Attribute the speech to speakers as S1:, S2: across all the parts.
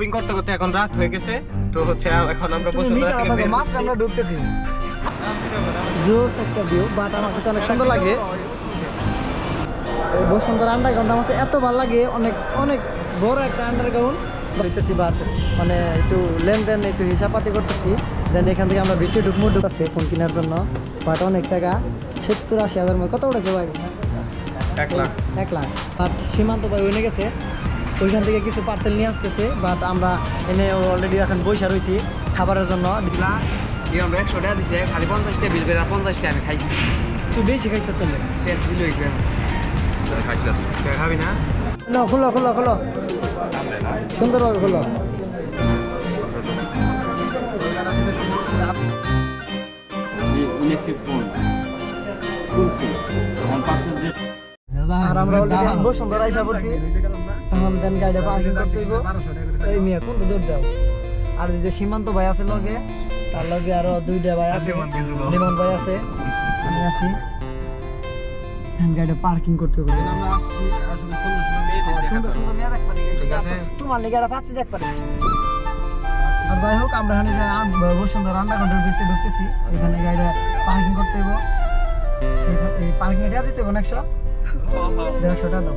S1: Shopping করতে করতে এখন রাত হয়ে গেছে। তো হচ্ছে এখন আমরা
S2: মাত্র আমরা ঢুকতেছি। জোস একটা ভিউ বাট আমার কাছে অনেক সুন্দর লাগে। আন্ডারগ্রাউন্ড আমার এত ভালো লাগে। অনেক অনেক বড় একটা আন্ডারগ্রাউন্ড দেখতেছি বাট মানে একটু লেনদেন একটু হিসাবপাতি করতেছি। দেন এখান থেকে আমরা ভিতরে ঢুকমু ঢুকাচ্ছে ফোন কেনার জন্য। বাট অনেক টাকা। সত্তর আশি হাজার মধ্যে কত উঠেছে ভাই?
S1: এক লাখ।
S2: এক লাখ। বাট সীমান্ত ভাই গেছে। ওইখান থেকে কিছু পার্সেল নিয়ে আসতেছে বাট আমরা এনে অলরেডি এখন বৈশা রয়েছি খাবারের জন্য।
S3: আমরা একশো টাকা দিছে খালি পঞ্চাশটা বিল পঞ্চাশটা আমি খাইছি।
S2: তুই বেশি খাইছিস তাহলে?
S3: পেট বিল হয়েছে
S1: খাবি না?
S2: খুলো খুলো খুলো খুলো। সুন্দরভাবে খুলো।
S3: ইলেকট্রিক ফোন খুলছি। আমার পাশে যে
S2: আর আমরা অলরেডি বসুন্ধরা আইসা পড়ছি। এখন দেন গাড়িটা পার্কিং করতে হইব। এই মিয়া কোন দূর দাও। আর যে সীমান্ত ভাই আছে লগে তার লগে আরও দুইটা ভাই আছে। লিমন ভাই আছে আমি আছি। এখন গাড়িটা পার্কিং করতে হবে
S3: আমরা আসছি আসলে সুন্দর সুন্দর মেয়ে
S2: হ্যাঁ, সুন্দর সুন্দর মেয়ে দেখতে পারি
S1: ঠিক আছে।
S2: তোমার লেগে একটা পাচ্ছি দেখতে পারি আর যাই হোক আমরা এখানে যে আম- বসুন্ধরা রান্না ঘণ্টার ভিতরে ঢুকতেছি। এখানে গাড়িটা পার্কিং করতে হইব। এই পার্কিং এটা দিতে হবে একশো দেড়শো টাকা দাম।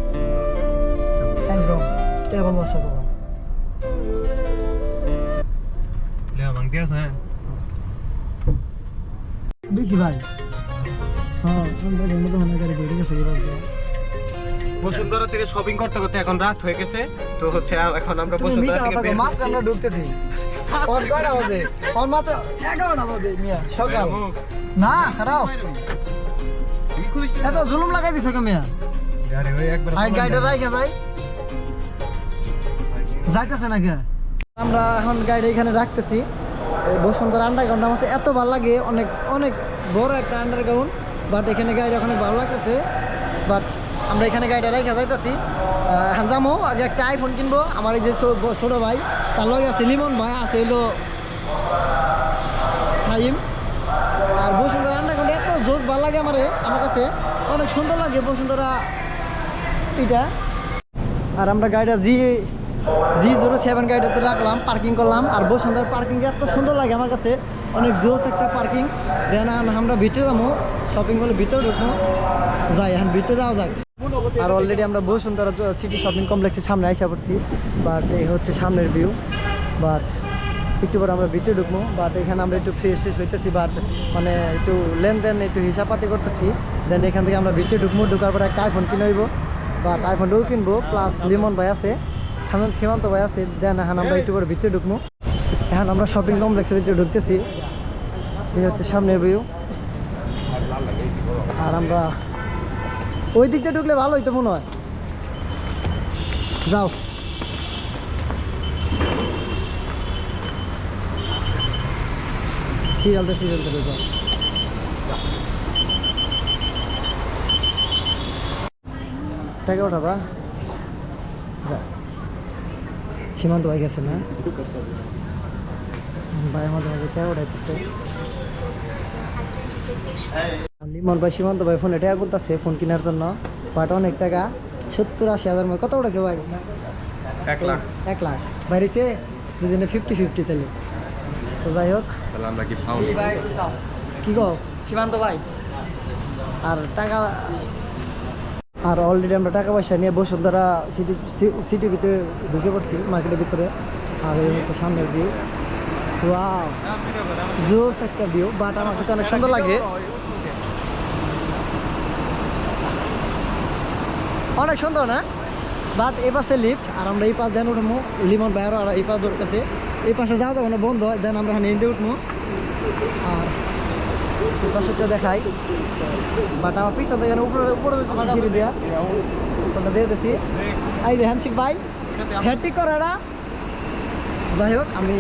S2: একদম স্টেবল বাসা
S1: বাবা
S2: বিকি ভাই। হ্যাঁ,
S1: বসুন্ধরা থেকে শপিং করতে করতে এখন রাত হয়ে গেছে। তো হচ্ছে এখন আমরা বসুন্ধরা থেকে
S2: মাত্র আমরা ঢুকতেছি। ওর কয়টা বাজে? ওর মাত্র এগারোটা বাজে মিয়া সকাল। না খারাপ। এত জুলুম লাগাই দিছো কে মিয়া?
S1: আরে ওই একবার
S2: আই গাড়িটা রাইখে যাই। যাইতেছে না কে আমরা এখন গাড়ি এখানে রাখতেছি। বসুন্ধরা আন্ডারগ্রাউন্ড আমার এত ভালো লাগে অনেক অনেক বড় একটা আন্ডারগ্রাউন্ড বাট এখানে গাড়ি অনেক ভালো লাগতেছে। বাট আমরা এখানে গাড়িটা রেখে যাইতেছি। এখন যাব আগে একটা আইফোন কিনবো। আমার এই যে ছোট ভাই তার লগে আছে লিমন ভাই আছে হলো সাইম আর বসুন্ধরা আন্ডারগ্রাউন্ড এত জোর ভালো লাগে আমার আমার কাছে। অনেক সুন্দর লাগে বসুন্ধরা এটা। আর আমরা গাড়িটা জি জি জিরো সেভেন গাড়িটাতে রাখলাম পার্কিং করলাম। আর বসুন্ধরা পার্কিং এত সুন্দর লাগে আমার কাছে। অনেক জোস একটা পার্কিং দেন আমরা ভিতরে যাব। শপিং করলে ভিতরে ঢুকবো। যাই, এখন ভিতরে যাওয়া যাক। আর অলরেডি আমরা বসুন্ধরা সিটি শপিং কমপ্লেক্সের সামনে আইসা পড়ছি। বাট এই হচ্ছে সামনের ভিউ বাট একটু পরে আমরা ভিতরে ঢুকবো বাট এখানে আমরা একটু ফ্রেশ ফ্রেশ হইতেছি বাট মানে একটু লেনদেন, একটু হিসাবপাতি করতেছি। দেন এখান থেকে আমরা ভিতরে ঢুকবো, ঢুকার পরে একটা আইফোন কিনে হইব বাট আইফোনটাও কিনবো প্লাস লিমন ভাই আছে, সামনে সীমান্ত ভাই আছে দেন এখন আমরা একটু করে ভিতরে ঢুকবো। এখন আমরা শপিং কমপ্লেক্সের ভিতরে ঢুকতেছি। এই হচ্ছে সামনের ভিউ আর আমরা ওই দিকটা ঢুকলে ভালো হইতো মনে হয়। যাও। সিরিয়ালতে সিরিয়ালতে ঢুকো টাকা ওঠাবা সীমান্ত ভাই গেছে না? মাঝে টাকা উঠাইতেছে। লিমন ভাই সীমান্ত ভাই ফোনে টাকা করতেছে ফোন কেনার জন্য। বাট অনেক টাকা সত্তর আশি হাজার মধ্যে কত উঠেছে ভাই?
S1: এক লাখ।
S2: এক লাখ। বাইরেছে? দুজনে ফিফটি ফিফটি তাহলে তো যাই হোক।
S1: তাহলে আমরা কি ফাউন্ড
S2: কি গো
S3: সীমান্ত ভাই।
S2: আর টাকা আর অলরেডি আমরা টাকা পয়সা নিয়ে বসুন্ধরা সিটি সিটির ভিতরে ঢুকে পড়ছি মার্কেটের ভিতরে। আর এই হচ্ছে সামনের ভিউ ওয়াও জোস একটা ভিউ বাট আমার কাছে অনেক সুন্দর লাগে। অনেক সুন্দর না? বাট এই পাশে লিফট আর আমরা এই পাশ দেন উঠবো লিমন বাইরও আর এই পাশ ধরতেছে। এই পাশে যাওয়া যাব না বন্ধ হয় দেন আমরা এখানে এনতে উঠবো। আর এই পাশেটা দেখাই। বাট আমার পিছন থেকে উপরে উপরে ঘিরে দেওয়া ওটা দিয়ে দিছি। এই যে হ্যান্সিক ভাই হ্যাটি করা যাই হোক আমি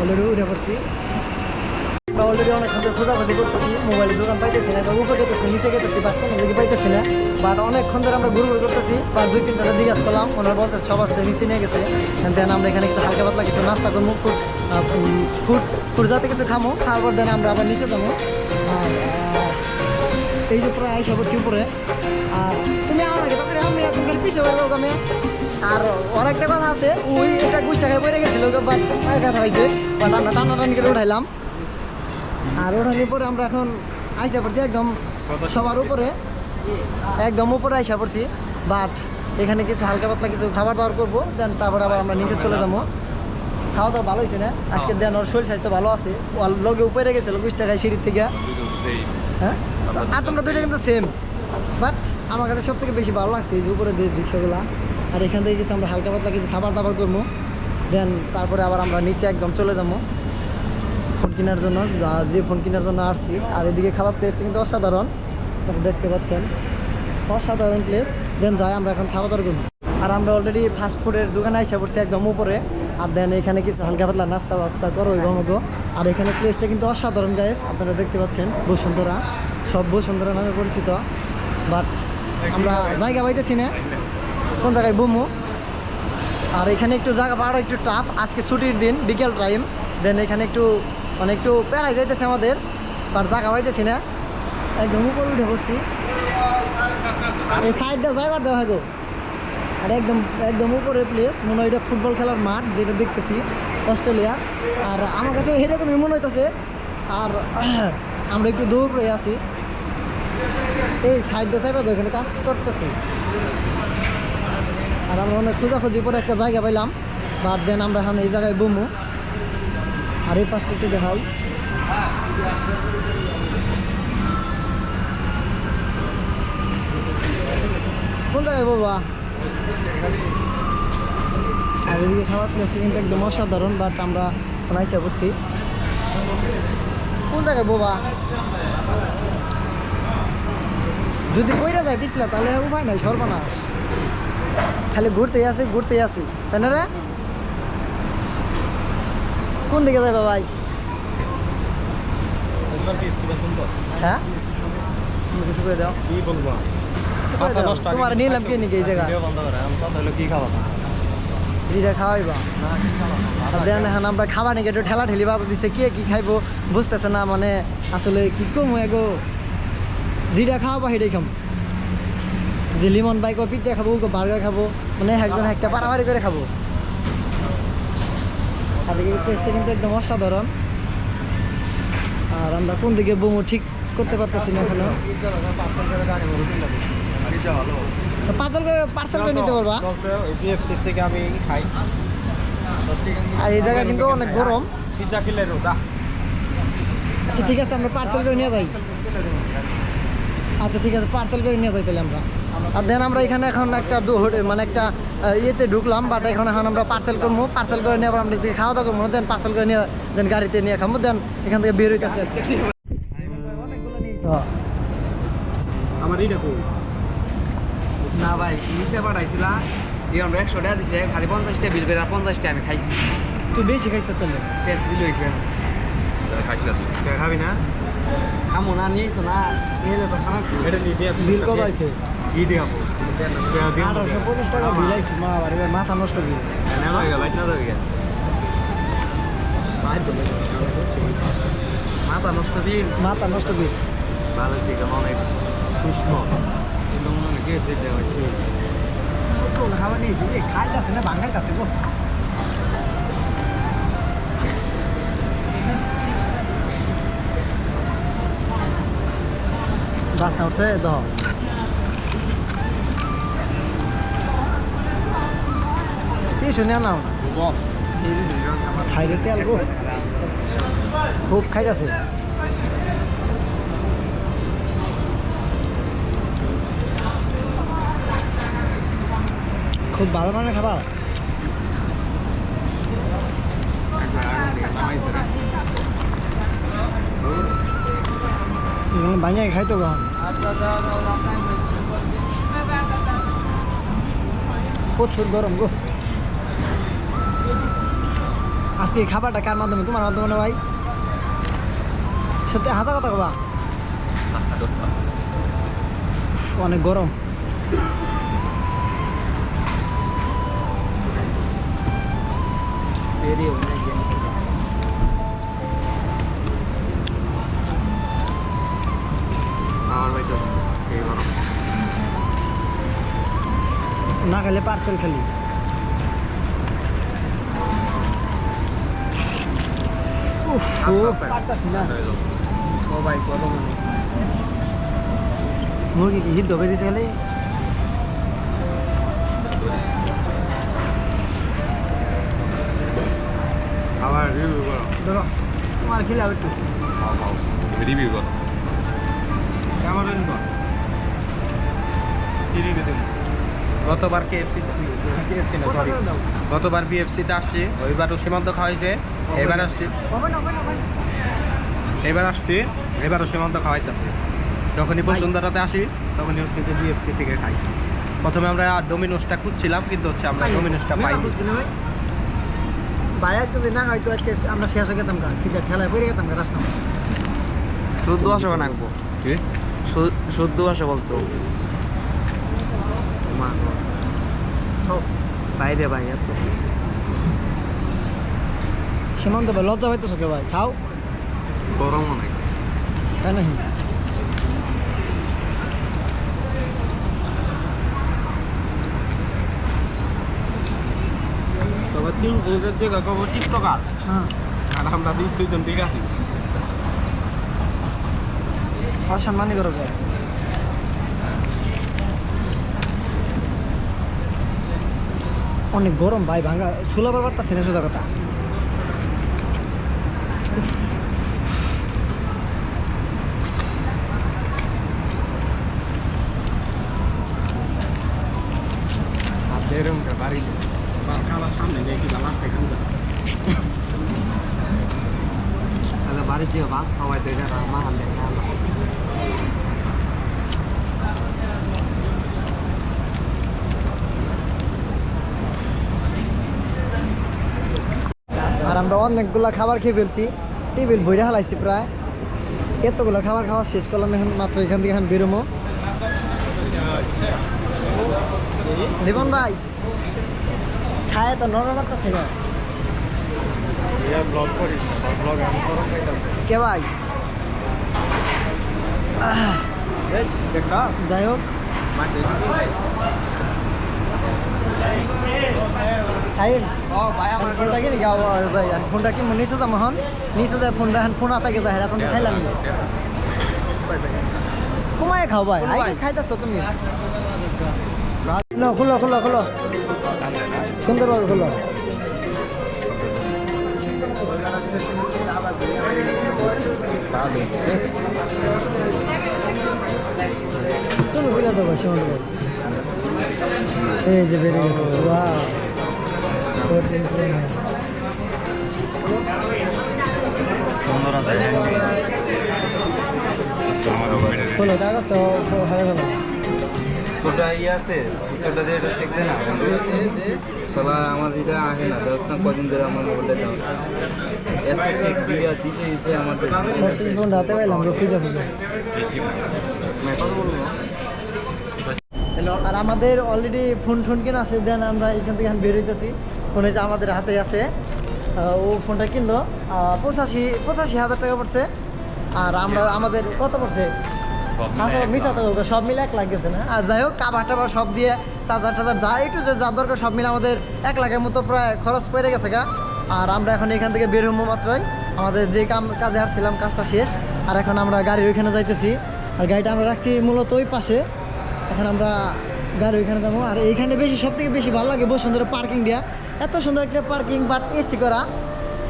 S2: অলরেডি উঠে পড়ছি। অনেক সুন্দর খোঁজাখুঁজি করতেছি মোবাইলের দোকান পাইতেছি না উপরে নিচে গেতেছি বাস দিকে পাইতেছি না। বাট অনেকক্ষণ ধরে আমরা ঘুরঘুর করতেছি বা দুই তিন ধরে জিজ্ঞাসা করলাম, ওনারা বলতে সবার নিচে নিয়ে গেছে। আমরা এখানে কিছু হালকা পাতলা কিছু নাস্তা করব ফুড ফুড যাতে কিছু খামো খাওয়ার পর আমরা আবার নিচে যাব। এই যে প্রায় আইসা পড়ছি উপরে। আর তুমি আমার আগে আমি আর একটা কথা আছে, ওই একটা গুষ্ঠা খাই পড়ে গেছিল বাট কথা হয়েছে বাট আমরা টানা টানি করে উঠাইলাম। আর ওঠানোর পরে আমরা এখন আইসা পড়ছি একদম সবার উপরে। একদম উপরে আইসা পড়ছি বাট এখানে কিছু হালকা পাতলা কিছু খাবার দাবার করব দেন তারপরে আবার আমরা নিচে চলে যাব। খাওয়া দাওয়া ভালো হয়েছে না? আজকে দেন ওর শরীর স্বাস্থ্য ভালো আছে। ও লগে উপরে গেছিল গুষ্টা খাই সিঁড়ির থেকে। হ্যাঁ? আর তোমরা দুইটা কিন্তু সেম বাট আমার কাছে সব থেকে বেশি ভালো লাগছে যে উপরে দৃশ্যগুলো। আর এখান থেকে কিছু আমরা হালকা পাতলা কিছু খাবার দাবার করব। দেন তারপরে আবার আমরা নিচে একদম চলে যাব। ফোন কেনার জন্য যা- যে ফোন কেনার জন্য আসছি। আর এদিকে খাবার প্লেসটা কিন্তু অসাধারণ। আপনারা দেখতে পাচ্ছেন। অসাধারণ প্লেস দেন যাই আমরা এখন খাওয়া দাওয়া করব। আর আমরা অলরেডি ফাস্ট ফুডের দোকানে এসে পড়ছি একদম উপরে। আর দেন এখানে কিছু হালকা পাতলা নাস্তা বাস্তা করো এবং আর এখানে প্লেসটা কিন্তু অসাধারণ গায়ে আপনারা দেখতে পাচ্ছেন বসুন্ধরা। সব বসুন্ধরা নামে পরিচিত। বাট আমরা জায়গা পাইতেছি না। কোন জায়গায়? বুমু। আর এখানে একটু জায়গা পাওয়াটা একটু টাফ আজকে ছুটির দিন বিকেল টাইম দেন এখানে একটু মানে একটু প্যারাই যাইতেছে আমাদের আর জায়গা পাইতেছি না। একদম উপরে উঠে আর এই সাইডটা যাইবার হয় গো আর একদম একদম উপরে প্লেস মনে হয় এটা ফুটবল খেলার মাঠ যেটা দেখতেছি, অস্ট্রেলিয়া। আর আমার কাছে এরকমই মনে হইতেছে। আর আমরা একটু দূর রয়ে আছি। এই সাইডটা তো এখানে কাজ করতেছি। আর আমরা অনেক খোঁজাখুঁজি পরে একটা জায়গা পাইলাম। বাদ দেন আমরা এখন এই জায়গায় বমু। আর এই পাশটা একটু দেখাই কোন জায়গায় বাবা আর এদিকে খাবার প্লেসটা কিন্তু একদম অসাধারণ বাট আমরা অনাইসা করছি। কোন জায়গায় বাবা যদি কইরা যায় পিছলা তাহলে উপায় নাই, সর্বনাশ। খালি ঘুরতেই আছে, ঘুরতেই আছি। তাই না রে? কোন দিকে যাবে ভাই? হ্যাঁ? কিছু করে দাও।
S1: কি বলব?
S2: তোমার নিলাম কে নাকি এই জায়গা
S4: কি খাওয়া
S2: যেটা খাওয়াইবা। আর দেন এখন আমরা খাবার নাকি? একটু ঠেলা ঠেলি বাবা দিচ্ছে কে কি খাইবো বুঝতেছে না মানে আসলে কি কমু এগো যেটা খাওয়াবো সেটাই খাম যে লিমন বাইক পিৎজা খাব বার্গার খাব মানে একজন একটা পারাবারি করে খাব। আর এই টেস্টটা কিন্তু একদম অসাধারণ। আর আমরা কোন দিকে বমু ঠিক করতে পারতেছি না এখনও। নিতে পারবা?
S1: খাই
S2: আর এই জায়গা কিন্তু অনেক আচ্ছা ঠিক আছে, আমরা যাই। আচ্ছা ঠিক আছে পার্সেল করে নিয়ে যাই তাহলে আমরা। আর দেন আমরা এখানে এখন একটা দু- মানে একটা ইয়েতে ঢুকলাম বাট এখন এখন আমরা পার্সেল করব পার্সেল করে নিয়ে আবার আমরা খাওয়া দাওয়া করব দেন পার্সেল করে নিয়ে দেন গাড়িতে নিয়ে খাব দেন এখান থেকে বের হইতেছে।
S1: আমার এইটা
S3: না ভাই নিচে পাঠাইছিলা একশো টাকা দিছে খালি পঞ্চাশটা বিল করে পঞ্চাশটা আমি খাইছি।
S2: তুই বেশি খাইছ তাহলে?
S3: পেট বিল হয়েছে
S4: খাবি না?
S3: খামো না নিয়েছো না নিয়ে তো খানা
S2: বিল কত আছে
S4: কি দেখাবো
S2: আঠারোশো পঁচিশ টাকা বিল আইছে মা বাড়ি মাথা নষ্ট
S4: যাবি।
S3: মাথা নষ্ট বিল
S2: মাথা নষ্ট বিল
S4: ভালো ঠিক অনেক উষ্ণ কিন্তু মনে হয় গিয়ে ঠিক
S2: খাবার নিয়েছি? খাইতেছে না ভাঙাইতেছে গো বাসটা উঠছে দ। শুনে নাও। খাইলে তেল গো খুব খাইতেছে। খুব ভালো মানে খাবার বানিয়ে খাইতো কখন প্রচুর গরম গো। আজকে এই খাবারটা কার মাধ্যমে? তোমার মাধ্যমে না ভাই? সত্যি হাতা কথা কবা। অনেক গরম। না খেলে পার্সেল খালি। পারতাছি না।
S3: সবাই গরম
S2: মুরগি কি হিদ্ধ করে দিতে গেলে
S4: আবার রিভিউ করো।
S2: ধরো তোমার খিলাও একটু।
S4: রিভিউ করো। কেমন রিভিউ করো কি রিভিউ দেবো?
S1: গতবার কেএফসি কেএফসি না সরি গতবার বিএফসিতে আসছি ওইবারও সীমান্ত খাওয়াইছে এবার আসছি। এবার আসছি এবারও সীমান্ত খাওয়াইতেছে। যখনই বসুন্ধরাতে আসি তখনই হচ্ছে যে বিএফসি থেকে খাই। প্রথমে আমরা ডোমিনোসটা খুঁজছিলাম কিন্তু হচ্ছে আমরা ডোমিনোসটা
S2: যদি না হয়তো আজকে আমরা শেষ হয়ে গেতাম গা। খিদে ঠেলায় পড়ে গেতাম গা রাস্তা
S3: শুদ্ধ ভাষা বানাকবো
S4: কি?
S3: শু- শুদ্ধ ভাষা বলতো। বাইরে ভাই এত
S2: সীমান্ত ভাই লজ্জা পাইতেছো কে ভাই? খাও
S3: গরম অনেক
S2: তাই
S1: তবে তিন টিকটকার
S2: হ্যাঁ।
S1: আর আমরা দুই দুইজন ঠিক আছি।
S2: অসম্মানই করো অনেক গরম ভাই ভাঙা চুলাবার পারতাছি না সোজা কথা
S1: এরকম বাড়ি খাবার সামনে নেই কি লাস্ট এখান
S3: তাহলে
S2: আর আমরা অনেকগুলা খাবার খেয়ে ফেলছি। টেবিল বইরে হালাইছি প্রায়। এতগুলো খাবার খাওয়া শেষ করলাম, এখন মাত্র এখান থেকে এখন বেরোমো। দেবন ভাই খায় তো নরম পারতেছি না কে ভাই? যাই হোক।
S3: আমার
S2: ফোনটা কি নাকি? যায় ফোনটা কি নিচে যাব এখন? নিচে যায় ফোনটা ফোন আতাকে যায় এখন খাইলাম। কমায় খাও ভাই খাইতেছো তুমি। খুলো খুলো খুলো সুন্দরভাবে খুলো। তুমি খুলে দেবো সুন্দর এই যে বেরিয়ে গেছে।
S4: বাইরে
S2: খোলো কাগজ তো হারে ফেলো।
S4: ওটা ইয়ে আছে? দিয়ে এটা চেক দে না সালা আমার এটা আহে না। দশ না কদিন ধরে আমার মোবাইলটা দাও এত চেক দিয়ে দিতে দিতে আমার
S2: ফোন রাতে পাইলাম খুঁজে খুঁজে। আর আমাদের অলরেডি ফোন টোন কিনা আছে দেন আমরা এখান থেকে বেরোইতেছি ফোন হচ্ছে আমাদের হাতে আছে। ও ফোনটা কিনলো। পঁচাশি পঁচাশি হাজার টাকা পড়ছে। আর আমরা আমাদের কত পড়ছে? আচ্ছা মিশা তো সব মিলে এক লাখ গেছে না? আর যাই হোক কাবার টাবার সব দিয়ে চার্জার টার্জার যা একটু যে যা দরকার সব মিলে আমাদের এক লাখের মতো প্রায় খরচ পড়ে গেছে গা। আর আমরা এখন এখান থেকে বের হব মাত্রই। আমাদের যে কাম কাজে আসছিলাম কাজটা শেষ। আর এখন আমরা গাড়ির ওইখানে যাইতেছি। আর গাড়িটা আমরা রাখছি মূলত ওই পাশে। এখন আমরা গাড়ি ওইখানে যাব। আর এইখানে বেশি সব থেকে বেশি ভালো লাগে বসুন্ধরা পার্কিং দেওয়া এত সুন্দর একটা পার্কিং বাট এসি করা।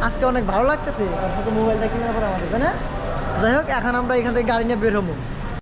S2: আজকে অনেক ভালো লাগতেছে। তার সাথে মোবাইলটা কিনার পর আমাদের তাই না? যাই হোক এখন আমরা এখান থেকে গাড়ি নিয়ে বের হব।